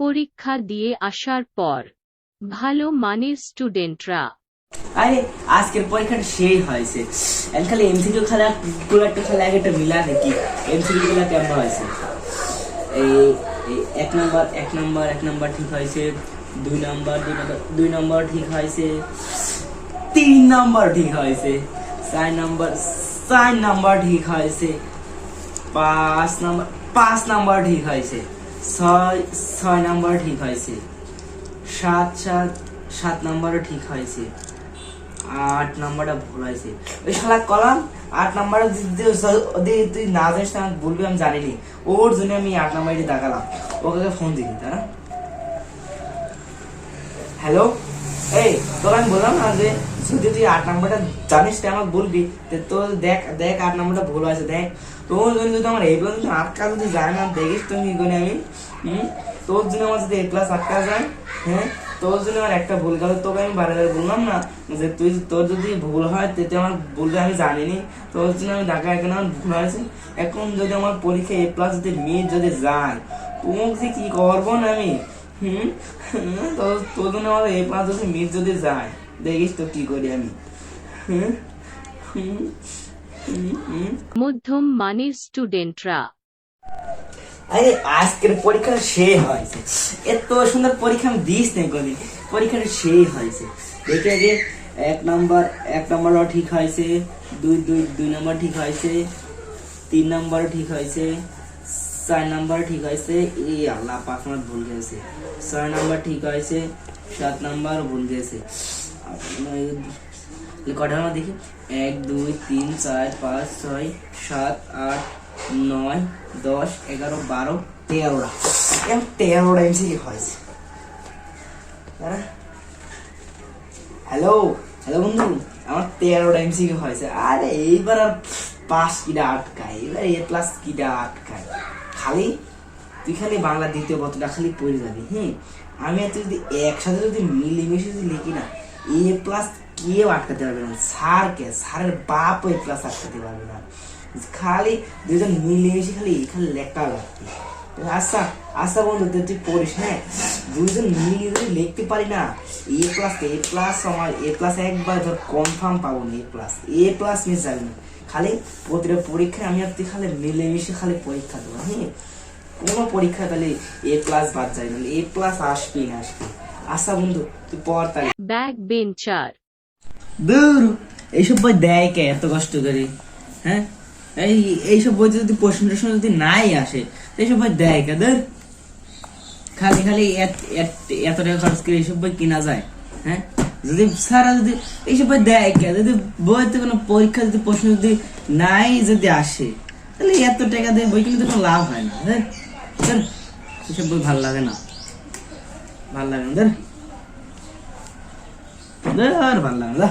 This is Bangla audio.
পরীক্ষা দিয়ে আসার পর, ভালো মানের স্টুডেন্টরা। আরে, আজকের পরীক্ষাটা সেই হয়েছে। খালি এমসিকিউ খেলা গুলো একটা খেলা একটা মিলা নাকি এমসিকিউ গুলো কেমন হয়েছে? এই এক নম্বর এক নম্বর এক নম্বর ঠিক হয়েছে। দুই নম্বর দুই নম্বর দুই নম্বর ঠিক হয়েছে। তিন নম্বর ঠিক হয়েছে। চার নম্বর চার নম্বর ঠিক হয়েছে। পাঁচ নম্বর পাঁচ নম্বর ঠিক হয়েছে। ছয় ছয় নম্বর ঠিক হয়েছে। সাত সাত সাত নম্বরও ঠিক হয়েছে। আট নাম্বারটা ভুল হয়েছে। ওই শালা কলাম, আট নাম্বারটা তুই না জানিস না বলবি আমি জানিনি। ওর জন্য আমি আট নাম্বারটি দেখালাম। ওকে ফোন দিবি না? হ্যালো এই তোর আমি বললাম না যে যদি তুই আট নাম্বারটা জানিস তুই আমাকে বলবি, তো দেখ দেখ আট নাম্বারটা ভুল আছে দেখ। তোর জন্য যদি আমার এই পর্যন্ত আটকা যদি যায় না, দেখিস তুমি কি করে আমি তোর জন্য আমার যদি এ আটকা যায় হ্যাঁ? তোর জন্য আমার একটা ভুল গেল তোকে আমি বারে বললাম না যে তুই, তোর যদি ভুল হয় তেতে আমার বলবে আমি জানিনি। তোর জন্য আমি ঢাকা এখন আমার ভুল হয়েছে। এখন যদি আমার পরীক্ষা এ প্লাস যদি মিট যদি যায় তোমাকে কি করব না আমি? হুম? তো তোর জন্য আমার এ প্লাস যদি মিট যদি যায় দেখিস তো কি করি আমি। হুম? হুম? মধ্যম মানের স্টুডেন্টরা। আরে আজকের পরীক্ষা সেই হয়েছে। এত সুন্দর পরীক্ষা আমি দিস নাই কোনদিন। পরীক্ষাটা সেই হয়েছে। দেখে যে এক নম্বর এক নম্বরও ঠিক হয়েছে দুই দুই দুই নম্বর ঠিক হয়েছে তিন নম্বরও ঠিক হয়েছে। চার নম্বর ঠিক হয়েছে এই আল্লাহ পাঁচ নম্বর ভুল গেছে। ছয় নম্বর ঠিক হয়েছে সাত নম্বর ভুল গেছে। কটা নম্বর দেখি। এক, দুই, তিন, চার, পাঁচ, ছয়, সাত, আট, নয়, দশ, এগারো, বারো তেরোটা এরকম তেরোটা এমসিকি হয়েছে হ্যালো হ্যালো বন্ধু? আমার তেরোটা এমসিকি হয়েছে। আরে এইবার আর পাস কিটা আটকায়। এবার এ প্লাস কিটা আটকায়। খালি, তুই খালি বাংলা দ্বিতীয় পত্রটা খালি পড়ে যাবি হ্যাঁ আমি আর তুই যদি একসাথে যদি মিলেমিশে যদি লিখি না, এ প্লাস কেউ আটকাতে পারবে না, স্যারকে, স্যারের বাপ এ প্লাস আটকাতে পারবে না। খালি দুজন মিলেমিশে খালি এখানে লেখা লাগবে। আচ্ছা আচ্ছা বন্ধু, তুই পড়িস হ্যাঁ? দুজন মিলে যদি লিখতে পারি না, এ প্লাস এ প্লাস আমার এ প্লাস একবার ধর কনফার্ম পাবো না, A plus A plus miss যাবে না। খালি প্রতিটা পরীক্ষায় আমি আর তুই খালি মিলেমিশে খালি পরীক্ষা দেবো হ্যাঁ কোনো পরীক্ষা তাহলে এ প্লাস বাদ যায় না এ প্লাস আসবেই না আসবে। আচ্ছা বন্ধু তুই পড় তাহলে। ব্যাক বেঞ্চার দূর এইসব বই দেয় কে এত কষ্ট করে হ্যাঁ? এই এইসব বই যদি প্রশ্ন টশ্ন যদি নাই আসে এইসব বই দেয় কে ধর খালি খালি এত- এত- এত টাকা খরচ করে এইসব বই কেনা যায় হ্যাঁ? যদি সারা যদি এইসব দেয় কে? যদি বইতে কোনো পরীক্ষা, যদি প্রশ্ন যদি নাই যদি আসে, তাহলে এত টাকা দেয় বই কিন্তু কোনো লাভ হয় না হ্যাঁ এসব বই ভালো লাগে না। ভালো লাগে না, ধর। ধর, ভালো লাগে না।